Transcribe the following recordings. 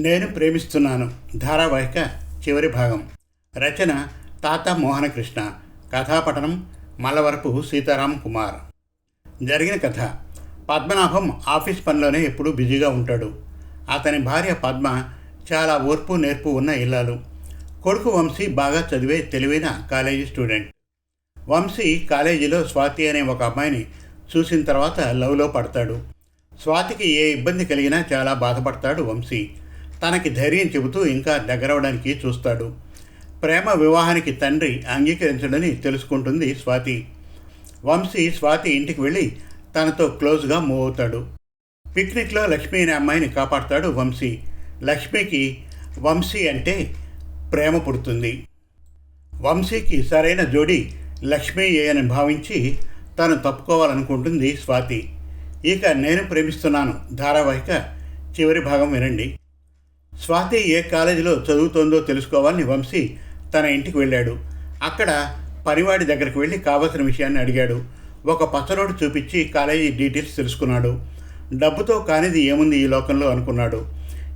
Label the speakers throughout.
Speaker 1: నేను ప్రేమిస్తున్నాను. ధారావాహిక చివరి భాగం. రచన తాత మోహనకృష్ణ. కథాపఠనం మల్లవరపు సీతారాం కుమార్. జరిగిన కథ. పద్మనాభం ఆఫీస్ పనిలోనే ఎప్పుడూ బిజీగా ఉంటాడు. అతని భార్య పద్మ చాలా ఓర్పు నేర్పు ఉన్న ఇల్లాలు. కొడుకు వంశీ బాగా చదివే తెలివైన కాలేజీ స్టూడెంట్. వంశీ కాలేజీలో స్వాతి అనే ఒక అమ్మాయిని చూసిన తర్వాత లవ్లో పడతాడు. స్వాతికి ఏ ఇబ్బంది కలిగినా చాలా బాధపడతాడు వంశీ. తనకి ధైర్యం చెబుతూ ఇంకా దగ్గరవడానికి చూస్తాడు. ప్రేమ వివాహానికి తండ్రి అంగీకరించడని తెలుసుకుంటుంది స్వాతి. వంశీ స్వాతి ఇంటికి వెళ్ళి తనతో క్లోజ్గా మూవ్ అవుతాడు. పిక్నిక్లో లక్ష్మి అనే అమ్మాయిని కాపాడుతాడు వంశీ. లక్ష్మికి వంశీ అంటే ప్రేమ పుడుతుంది. వంశీకి సరైన జోడి లక్ష్మి అని భావించి తను తప్పుకోవాలనుకుంటుంది స్వాతి. ఇక నేను ప్రేమిస్తున్నాను. ధారావాహిక చివరి భాగం వినండి. స్వాతి ఏ కాలేజీలో చదువుతోందో తెలుసుకోవాలని వంశీ తన ఇంటికి వెళ్ళాడు. అక్కడ పనివాడి దగ్గరికి వెళ్ళి కావలసిన విషయాన్ని అడిగాడు. ఒక పచ్చరోడు చూపించి కాలేజీ డీటెయిల్స్ తెలుసుకున్నాడు. డబ్బుతో కానిది ఏముంది ఈ లోకంలో అనుకున్నాడు.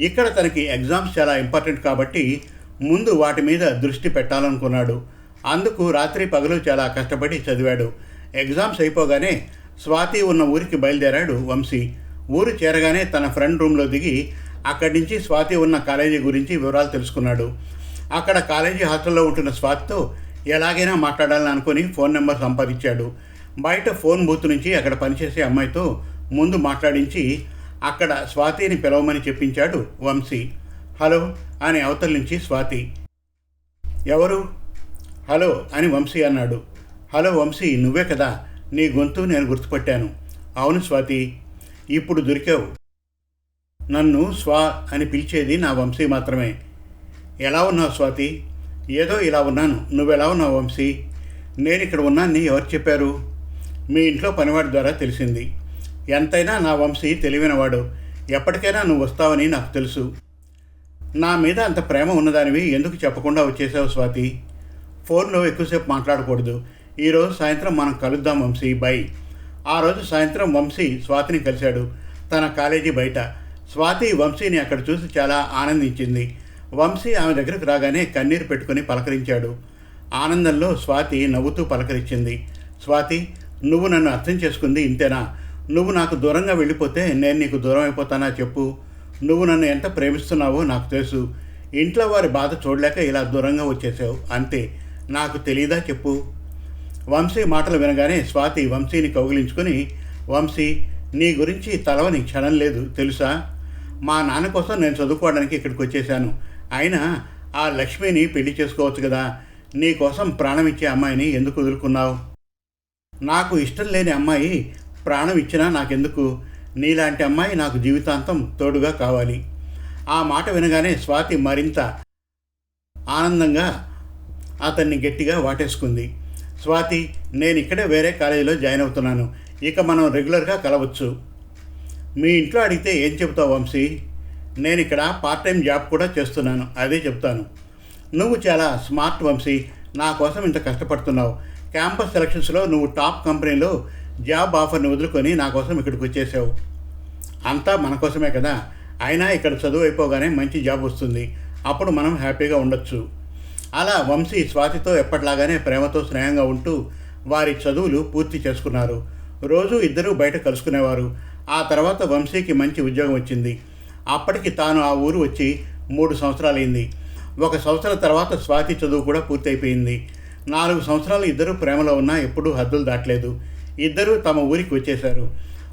Speaker 1: ఇక్కడ తనకి ఎగ్జామ్స్ చాలా ఇంపార్టెంట్ కాబట్టి ముందు వాటి మీద దృష్టి పెట్టాలనుకున్నాడు. అందుకు రాత్రి పగలు చాలా కష్టపడి చదివాడు. ఎగ్జామ్స్ అయిపోగానే స్వాతి ఉన్న ఊరికి బయలుదేరాడు వంశీ. ఊరు చేరగానే తన ఫ్రెండ్ రూమ్లో దిగి అక్కడి నుంచి స్వాతి ఉన్న కాలేజీ గురించి వివరాలు తెలుసుకున్నాడు. అక్కడ కాలేజీ హాస్టల్లో ఉంటున్న స్వాతితో ఎలాగైనా మాట్లాడాలని అనుకుని ఫోన్ నెంబర్ సంపాదించాడు. బయట ఫోన్ బూత్ నుంచి అక్కడ పనిచేసే అమ్మాయితో ముందు మాట్లాడించి అక్కడ స్వాతిని పిలవమని చెప్పించాడు వంశీ. హలో అని అవతల నుంచి స్వాతి. ఎవరు? హలో అని వంశీ అన్నాడు. హలో వంశీ నువ్వే కదా? నీ గొంతు నేను గుర్తుపట్టాను. అవును స్వాతి ఇప్పుడు దొరికావు. నన్ను స్వా అని పిలిచేది నా వంశీ మాత్రమే. ఎలా ఉన్నావు స్వాతి? ఏదో ఇలా ఉన్నాను. నువ్వెలా ఉన్నావు వంశీ? నేను ఇక్కడ ఉన్నాను ఎవరు చెప్పారు? మీ ఇంట్లో పనివాడి ద్వారా తెలిసింది. ఎంతైనా నా వంశీ తెలివినవాడు. ఎప్పటికైనా నువ్వు వస్తావని నాకు తెలుసు. నా మీద అంత ప్రేమ ఉన్నదానివి ఎందుకు చెప్పకుండా వచ్చేసావు స్వాతి? ఫోన్లో ఎక్కువసేపు మాట్లాడకూడదు. ఈరోజు సాయంత్రం మనం కలుద్దాం వంశీ. బై. ఆ రోజు సాయంత్రం వంశీ స్వాతిని కలిశాడు. తన కాలేజీ బయట. స్వాతి వంశీని అక్కడ చూసి చాలా ఆనందించింది. వంశీ ఆమె దగ్గరకు రాగానే కన్నీరు పెట్టుకుని పలకరించాడు. ఆనందంలో స్వాతి నవ్వుతూ పలకరించింది. స్వాతి నువ్వు నన్ను అర్థం చేసుకుంది ఇంతేనా? నువ్వు నాకు దూరంగా వెళ్ళిపోతే నేను నీకు దూరం అయిపోతానా చెప్పు. నువ్వు నన్ను ఎంత ప్రేమిస్తున్నావో నాకు తెలుసు. ఇంట్లో వారి బాధ చూడలేక ఇలా దూరంగా వచ్చేసావు. అంతే. నాకు తెలియదా చెప్పు. వంశీ మాటలు వినగానే స్వాతి వంశీని కౌగిలించుకొని వంశీ నీ గురించి తలవని క్షణం లేదు తెలుసా? మా నాన్న కోసం నేను చదువుకోవడానికి ఇక్కడికి వచ్చేసాను అయినా ఆ లక్ష్మిని పెళ్ళి చేసుకోవచ్చు కదా. నీ కోసం ప్రాణం ఇచ్చే అమ్మాయిని ఎందుకు వదులుకున్నావు? నాకు ఇష్టం లేని అమ్మాయి ప్రాణం ఇచ్చినా నాకెందుకు? నీలాంటి అమ్మాయి నాకు జీవితాంతం తోడుగా కావాలి. ఆ మాట వినగానే స్వాతి మరింత ఆనందంగా అతన్ని గట్టిగా వాటేసుకుంది. స్వాతి నేను ఇక్కడే వేరే కాలేజీలో జాయిన్ అవుతున్నాను. ఇక మనం రెగ్యులర్గా కలవచ్చు. మీ ఇంట్లో అడిగితే ఏం చెబుతావు వంశీ? నేను ఇక్కడ పార్ట్ టైం జాబ్ కూడా చేస్తున్నాను అదే చెప్తాను. నువ్వు చాలా స్మార్ట్ వంశీ నా కోసం ఇంత కష్టపడుతున్నావు. క్యాంపస్ సెలక్షన్స్లో నువ్వు టాప్ కంపెనీలో జాబ్ ఆఫర్ని వదులుకొని నా కోసం ఇక్కడికి వచ్చేసావు. అంతా మన కోసమే కదా? అయినా ఇక్కడ చదువు అయిపోగానే మంచి జాబ్ వస్తుంది. అప్పుడు మనం హ్యాపీగా ఉండొచ్చు. అలా వంశీ స్వాతితో ఎప్పటిలాగానే ప్రేమతో స్నేహంగా ఉంటూ వారి చదువులు పూర్తి చేసుకున్నారు. రోజు ఇద్దరూ బయట కలుసుకునేవారు. ఆ తర్వాత వంశీకి మంచి ఉద్యోగం వచ్చింది. అప్పటికి తాను ఆ ఊరు వచ్చి మూడు సంవత్సరాలైంది. ఒక సంవత్సరం తర్వాత స్వాతి చదువు కూడా పూర్తయిపోయింది. నాలుగు సంవత్సరాలు ఇద్దరు ప్రేమలో ఉన్నా ఎప్పుడూ హద్దులు దాటలేదు. ఇద్దరూ తమ ఊరికి వచ్చేశారు.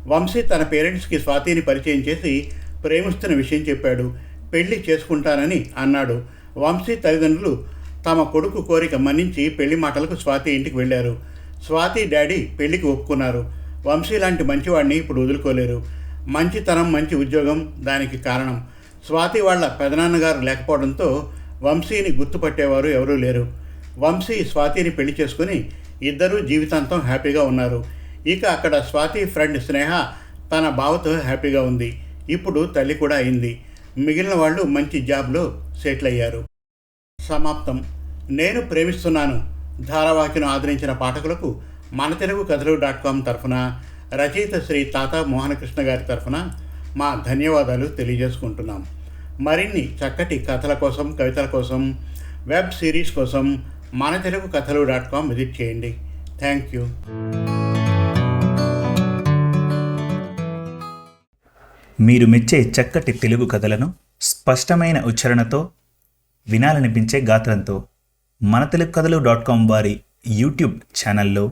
Speaker 1: వంశీ తన పేరెంట్స్కి స్వాతిని పరిచయం చేసి ప్రేమిస్తున్న విషయం చెప్పాడు. పెళ్ళి చేసుకుంటానని అన్నాడు. వంశీ తల్లిదండ్రులు తమ కొడుకు కోరిక మన్నించి పెళ్ళి మాటలకు స్వాతి ఇంటికి వెళ్ళారు. స్వాతి డాడీ పెళ్ళికి ఒప్పుకున్నారు. వంశీ లాంటి మంచివాడిని ఇప్పుడు వదులుకోలేరు. మంచితనం మంచి ఉద్యోగం దానికి కారణం. స్వాతి వాళ్ళ పెదనాన్నగారు లేకపోవడంతో వంశీని గుర్తుపట్టేవారు ఎవరూ లేరు. వంశీ స్వాతిని పెళ్ళి చేసుకుని ఇద్దరూ జీవితాంతం హ్యాపీగా ఉన్నారు. ఇక అక్కడ స్వాతి ఫ్రెండ్ స్నేహ తన బావతో హ్యాపీగా ఉంది. ఇప్పుడు తల్లి కూడా అయింది. మిగిలిన వాళ్ళు మంచి జాబ్లో సెటిల్ అయ్యారు. సమాప్తం. నేను ప్రేమిస్తున్నాను. ధారావాహికను ఆదరించిన పాఠకులకు మన తెలుగు కథలు డాట్ కామ్ తరఫున రచయిత శ్రీ తాత మోహనకృష్ణ గారి తరఫున మా ధన్యవాదాలు తెలియజేసుకుంటున్నాం. మరిన్ని చక్కటి కథల కోసం కవితల కోసం వెబ్ సిరీస్ కోసం మన తెలుగు కథలు డాట్ కామ్ విజిట్ చేయండి. Thank you.
Speaker 2: మీరు మెచ్చే చక్కటి తెలుగు కథలను స్పష్టమైన ఉచ్చారణతో వినాలనిపించే గాత్రంతో మన తెలుగు కథలు డాట్ కామ్ వారి యూట్యూబ్ ఛానల్లో